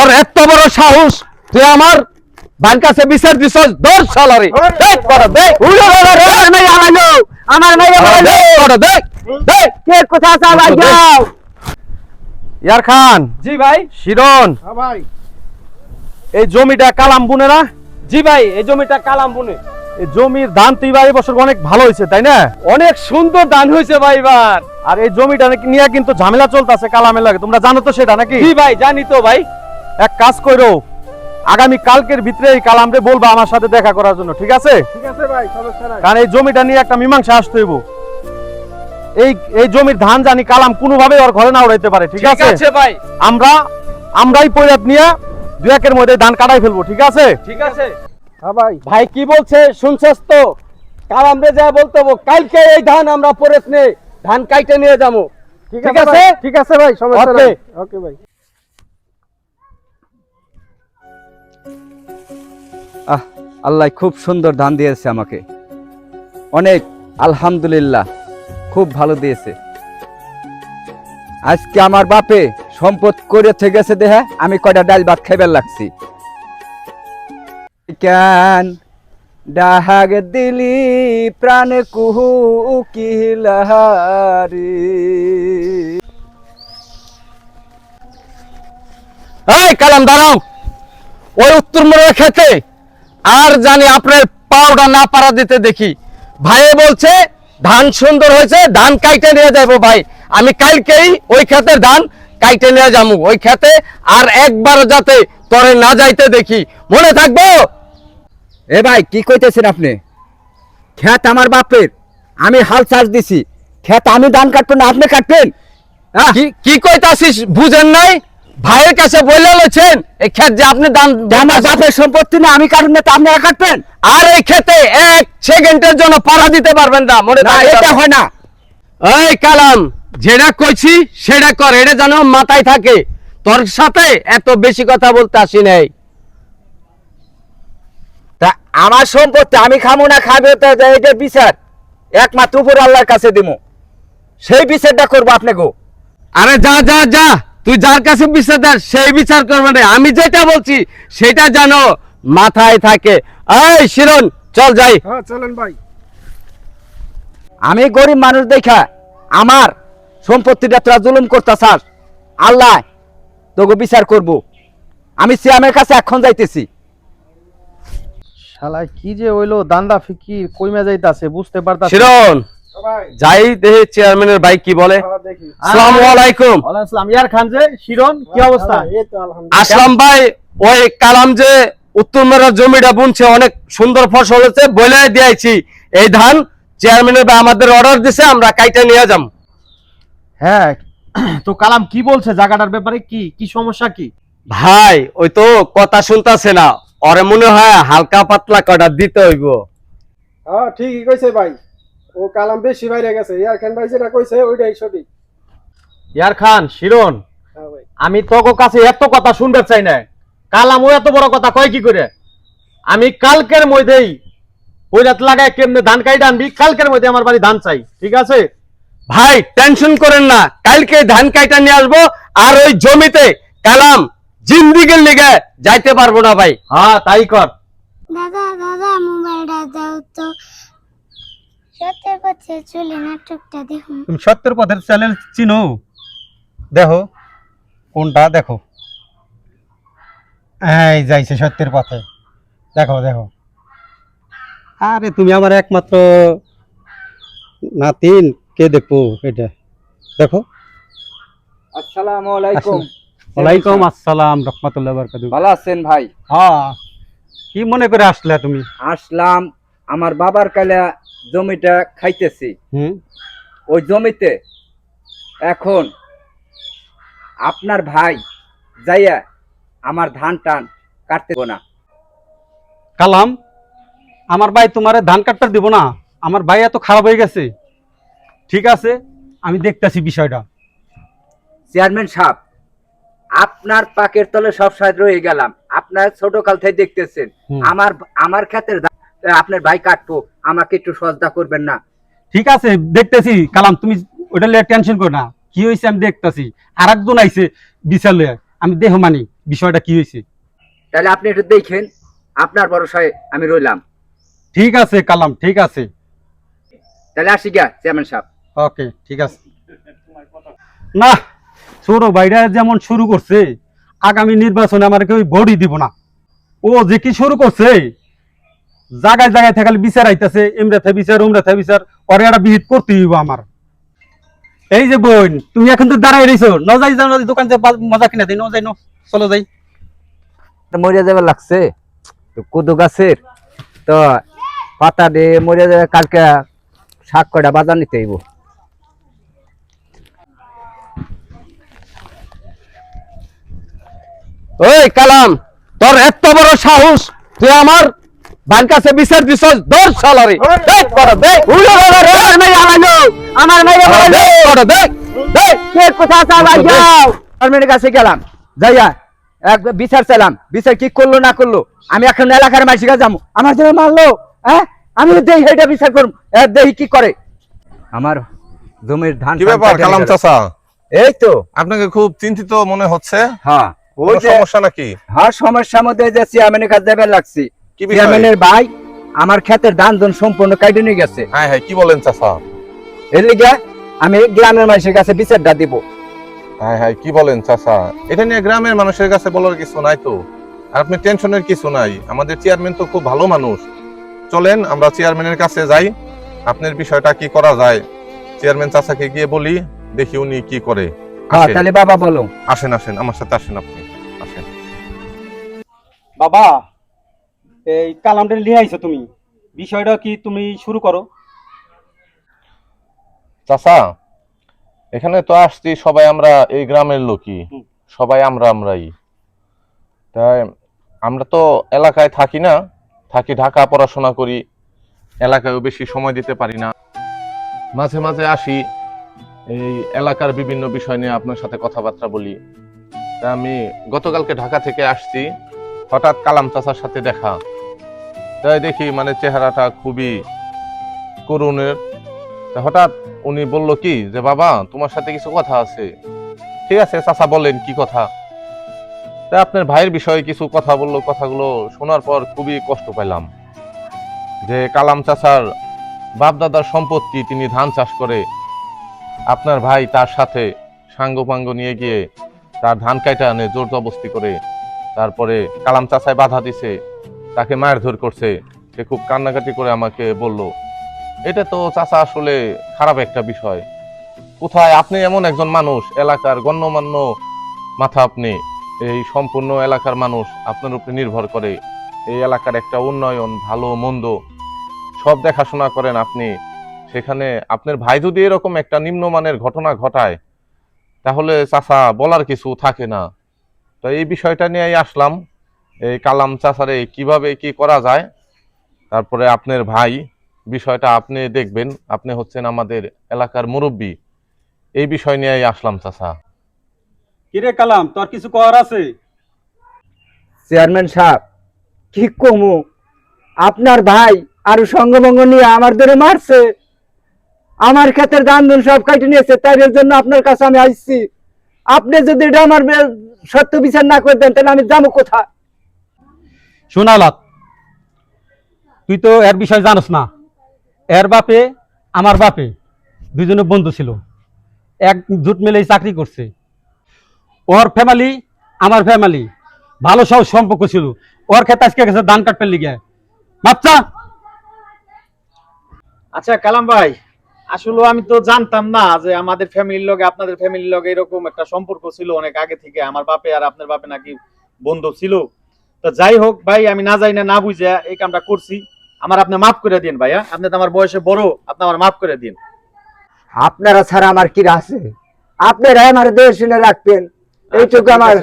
তোর এত বড় সাহস তুই আমার বান কাছে বিচার দিছস দর সালারে দেখ বড় দেখ। উড়ো বড় রে নাই আলানো আমার নাই আলানো বড় দেখ দেখ। কে কথা চালা যাও। ইয়ার খান জি ভাই। শিরন। হ্যাঁ ভাই। এই জমিটা কালাম বুনে না? জি ভাই এই জমিটা কালাম বুনে। এই জমির ধান তুই ভাই বছর অনেক ভালো হয়েছে তাই না? অনেক সুন্দর ধান হয়েছে ভাই এবার। আর এই জমিটা নাকি নিয়ে কিন্তু ঝামেলা চলতেছে কালামের লাগে। তোমরা জানো তো সেটা নাকি? জি ভাই জানি তো ভাই। এক কাজ করো। আগামী কালকের ভিতরে এই কালামরে বলবা আমার সাথে দেখা করার জন্য ঠিক আছে? ঠিক আছে ভাই সমস্যা নাই। কারণ এই জমিটা নিয়ে একটা মীমাংসা আসতে হইব। এই এই জমির ধান জানি কালাম কোনোভাবে ওর ঘরে না উড়াইতে পারে ঠিক ঠিক আছে? আছে ভাই। আমরা আমরাই পৈরাত নিয়ে দু একের মধ্যে ধান কাটাই ফেলব ঠিক আছে? ঠিক আছে। হ্যাঁ ভাই। ভাই কি বলছে? শুনছস তো? কালাম রে যা বলতে হব, কালকে এই ধান আমরা পরেত নে ধান কাইটে নিয়ে যাব। ঠিক আছে ঠিক আছে ভাই সমস্যা নাই। ওকে ভাই। আল্লাহ খুব সুন্দর ধান দিয়েছে আমাকে। অনেক আলহামদুলিল্লাহ, খুব ভালো দিয়েছে। আজকে আমার বাপে সম্পদ করে গেছে দেহে, আমি কয়টা ডাল ভাত খাইবার লাগছি। কেন ডাহাগ দিলি প্রাণ কুহু কিলাহারি এই, কালাম দাঁড়াও। ওই উত্তর মোড়ের খেতে আর জানি আপনার পাউডার না পারা দিতে দেখি। ভাইয়ে বলছে ধান সুন্দর হয়েছে ধান কাইটে নিয়ে যাব ভাই। আমি কালকেই ওই ক্ষেতের ধান কাইটে নিয়ে যাব। ওই খেতে আর একবার যাতে তরে না যাইতে দেখি। মনে থাকব? এ ভাই কি কইতেছেন আপনি? খেত আমার বাপের। আমি হাল চাষ দিছি। খেত আমি ধান কাটবো না আপনি কাটবেন? হ্যাঁ? কি কি কইতাছিস? বুঝেন নাই? ভাইয়ের কাছে বলে লেছেন এই ক্ষেত যে আপনি দান আমার বাপের সম্পত্তি না আমি কারণ না তা আপনারা কাটবেন আর এই খেতে এক সেকেন্ডের জন্য পাড়া দিতে পারবেন না মনে না এটা হয় না। এই কালাম যেটা কইছি সেটা কর এটা যেন মাথায় থাকে। তোর সাথে এত বেশি কথা বলতে আসি নাই। তা আমার সম্পত্তি আমি খামো না খাবে তা যা এটা বিচার। একমাত্র উপর আল্লাহর কাছে দিমু। সেই বিচারটা করব আপনি গো। আরে যা যা যা। তুই যার কাছে বিচার দেন সেই বিচার করবে না। আমি যেটা বলছি সেটা যেন মাথায় থাকে। এই শিরন চল যাই। হ্যাঁ চলেন ভাই। আমি গরিব মানুষ দেখা আমার সম্পত্তিটা তোরা জুলুম করতেছাস আল্লাহ তোকে বিচার করব। আমি সিয়ামের কাছে এখন যাইতেছি। শালা কি যে হইল দান্দা ফিকির কইমা যাইতাছে বুঝতে পারতাছি শিরন! যাই দেহে চেয়ারম্যানের ভাই কি বলে? হ্যাঁ, আসসালামু আলাইকুম। আসসালাম। ইয়ার খান যে শিরন কি অবস্থা? তো আসলাম ভাই ওই কালাম যে উত্তর মেরার জমিটা বুনছে অনেক সুন্দর ফসল হচ্ছে বলে দিয়েছি। এই ধান চেয়ারম্যানের ভাই আমাদের অর্ডার দিছে আমরা কাইটা নিয়ে যাম। হ্যাঁ তো কালাম কি বলছে জায়গাটার ব্যাপারে? কি কি সমস্যা কি? ভাই ওই তো কথা শুনতাছে না। ওরে মনে হয় হালকা পাতলা কটা দিতে হইব। হ্যাঁ ঠিকই কইছে ভাই। ও কালাম বেশি বাইরে গেছে। ইয়ার খান ভাই যেটা কইছে ওইটাই সঠিক। ইয়ার খান শিরন হ্যাঁ ভাই। আমি তোকে কাছে এত কথা শুনতে চাই না কালাম ও এত বড় কথা কয় কি করে? আমি কালকের মধ্যেই ওই রাত লাগায় কেমনে ধান কাইটা আনবি? কালকের মধ্যে আমার বাড়ি ধান চাই ঠিক আছে? ভাই টেনশন করেন না। কালকে ধান কাইটা নিয়ে আসব আর ওই জমিতে কালাম জিন্দিগির লিগে যাইতে পারব না ভাই। হ্যাঁ তাই কর। দাদা দাদা মোবাইলটা দাও তো। চলে নাটকটা দেখুন। তুমি সত্যের পথের চ্যানেল চিনো? দেখো কোনটা দেখো। এই যাইছে সত্যের পথে। দেখো দেখো। আরে তুমি আমার একমাত্র নাতিন। কে দেখব এটা? দেখো। আসসালামু আলাইকুম। ওয়ালাইকুম আসসালাম রহমতুল্লাহ বরকাতু ভালো আছেন ভাই? হ্যাঁ। কি মনে করে আসলে তুমি? আসলাম। আমার বাবার কালা জমিটা খাইতেছি। ওই জমিতে এখন আপনার ভাই যাইয়া আমার ধান টান কাটতে না। কালাম আমার ভাই তোমার ধান কাটতে দিব না। আমার ভাই এত খারাপ হয়ে গেছে। ঠিক আছে আমি দেখতেছি বিষয়টা। চেয়ারম্যান সাহেব আপনার পাকের তলে সব সাইড রয়ে গেলাম। আপনার ছোট কাল থেকে দেখতেছেন। আমার আমার ক্ষেতের আপনার ভাই কাটবো আমাকে একটু সজদা করবেন না। ঠিক আছে দেখতেছি কালাম তুমি ওটা লিয়ে টেনশন করো না। কি হয়েছে আমি দেখতেছি। আর একজন আইছে বিচার লয়ে আমি দেহ মানি বিষয়টা কি হয়েছে তাহলে আপনি একটু দেখেন আপনার ভরসায় আমি রইলাম। ঠিক আছে কালাম ঠিক আছে। তাহলে আসি গা চেয়ারম্যান সাহেব। ওকে ঠিক আছে। না ছোট ভাইরা যেমন শুরু করছে আগামী নির্বাচনে আমার কেউ ভোটই দিব না। ও যে কি শুরু করছে জায়গায় জায়গায় থাকালে বিচার আইতেছে এমরাতে বিচার উমরাতে বিচার পরে একটা বিহিত করতে হইব আমার। এই যে বোন, তুমি এখন তো দাঁড়াই রইছো, ন যাই যাও দোকান যে মজা কিনা দিই, ন যাই, ন, চলো যাই। মরিয়া যাবে লাগছে? কুদু গাছের, তো পাতা দিয়ে মরিয়া যাবে, কালকে শাক কয়টা বাজার নিতে হইব? ওই কালাম, তোর এত বড় সাহস, তুই আমার ভাইয়ের কাছে বিচার দিছ দশ সালারে দেখ করে দেখ। উড়ে রে আমার মেয়ে আলানো আমার মেয়ে করে দেখ দেখ। কে চালাই যাও। কাছে গেলাম যাইয়া এক বিচার চাইলাম। বিচার কি করল না করল? আমি এখন এলাকার মাসির কাছে যাব। আমার জন্য মারলো হ্যাঁ? আমি দেই এটা বিচার করব দেই কি করে? আমার জমির ধান কি ব্যাপার কালাম। চাচা? এই তো। আপনাকে খুব চিন্তিত মনে হচ্ছে? হ্যাঁ। ওই যে সমস্যা নাকি? হ্যাঁ সমস্যার মধ্যে যে চেয়ারম্যানের কাছে যাবে লাগছি। চেয়ারম্যানের ভাই আমার ক্ষেতের ধান ধন সম্পূর্ণ কাটে নিয়ে গেছে। হ্যাঁ হ্যাঁ কি বলেন চাচা? এর লিগে আমি গ্রামের মানুষের কাছে বিচারটা দিব। হ্যাঁ হ্যাঁ কি বলেন চাচা? এটা নিয়ে গ্রামের মানুষের কাছে বলার কিছু নাই তো। আর আপনি টেনশনের কিছু নাই। আমাদের চেয়ারম্যান তো খুব ভালো মানুষ। চলেন আমরা চেয়ারম্যানের কাছে যাই। আপনার বিষয়টা কি করা যায়? চেয়ারম্যান চাচাকে গিয়ে বলি দেখি উনি কি করে। হ্যাঁ তাহলে বাবা বলো। আসেন আসেন আমার সাথে আসেন আপনি। আসেন। বাবা এই কালামটা নিয়ে আইছো তুমি। বিষয়টা কি তুমি শুরু করো। চাচা এখানে তো আসছি সবাই আমরা এই গ্রামের লোকই। সবাই আমরা আমরাই। তাই আমরা তো এলাকায় থাকি না থাকি ঢাকা পড়াশোনা করি। এলাকায়ও বেশি সময় দিতে পারি না। মাঝে মাঝে আসি এই এলাকার বিভিন্ন বিষয় নিয়ে আপনার সাথে কথাবার্তা বলি। তা আমি গতকালকে ঢাকা থেকে আসছি। হঠাৎ কালাম চাচার সাথে দেখা। তাই দেখি মানে চেহারাটা খুবই করুণের। হঠাৎ উনি বলল, কি যে বাবা, তোমার সাথে কিছু কথা আছে? ঠিক আছে, চাচা বলেন, কি কথা? তা আপনার ভাইয়ের বিষয়ে কিছু কথা বলল, কথাগুলো শোনার পর খুবই কষ্ট পেলাম যে কালাম চাচার বাপ দাদার সম্পত্তি তিনি ধান চাষ করে, আপনার ভাই তার সাথে সাঙ্গপাঙ্গ নিয়ে গিয়ে তার ধান কাইটা আনে জোর জবস্তি করে তারপরে কালাম চাচায় বাধা দিছে, তাকে মায়ের ধর করছে। সে খুব কান্নাকাটি করে আমাকে বলল, এটা তো চাচা আসলে খারাপ একটা বিষয়। কোথায়? আপনি এমন একজন মানুষ, এলাকার গণ্যমান্য মাথা আপনি। এই সম্পূর্ণ এলাকার মানুষ আপনার উপরে নির্ভর করে। এই এলাকার একটা উন্নয়ন, ভালো, মন্দ, সব দেখাশোনা করেন আপনি। সেখানে আপনার ভাই যদি এরকম একটা নিম্নমানের ঘটনা ঘটায়, তাহলে চাচা বলার কিছু থাকে না। তো এই বিষয়টা নিয়েই আসলাম এই কালাম চাচারে কীভাবে কি করা যায়। তারপরে আপনার ভাই বিষয়টা আপনি দেখবেন আপনি হচ্ছেন আমাদের এলাকার মুরব্বী। এই বিষয় নিয়েই আসলাম চাচা। কিরে কালাম তোর কিছু করার আছে? চেয়ারম্যান সাহেব কি কমু? আপনার ভাই আর সঙ্গভঙ্গ নিয়ে আমার ধরে মারছে। আমার ক্ষেতের ধান সব কাটে নিয়েছে তাই এর জন্য আপনার কাছে আমি আসছি আপনি যদি এটা আমার বে- সত্য বিচার না করে দেন তাহলে আমি যাব কোথায়? শোনালাত তুই তো এর বিষয় জানোস না। এর বাপে আমার বাপে দুজনে বন্ধু ছিল। এক জুট মিলেই চাকরি করছে। ওর ফ্যামিলি আমার ফ্যামিলি ভালো সব সম্পর্ক ছিল। ওর ক্ষেত্রে আজকে গেছে ধান কাটতে লিগে। বাচ্চা! আচ্ছা কালাম ভাই আসলে আমি তো জানতাম না যে আমাদের ফ্যামিলির লগে আপনাদের ফ্যামিলির লগে এরকম একটা সম্পর্ক ছিল অনেক আগে থেকে। আমার বাপে আর আপনার বাপে নাকি বন্ধু ছিল। তো যাই হোক ভাই আমি না যাই না না বুঝে এই কামটা করছি। আমার আপনি মাফ করে দিন ভাইয়া। আপনি তো আমার বয়সে বড় আপনি আমার মাফ করে দিন। আপনারা ছাড়া আমার কি আছে? আপনারা আমার দেশ শুনে রাখবেন এইটুকু আমার।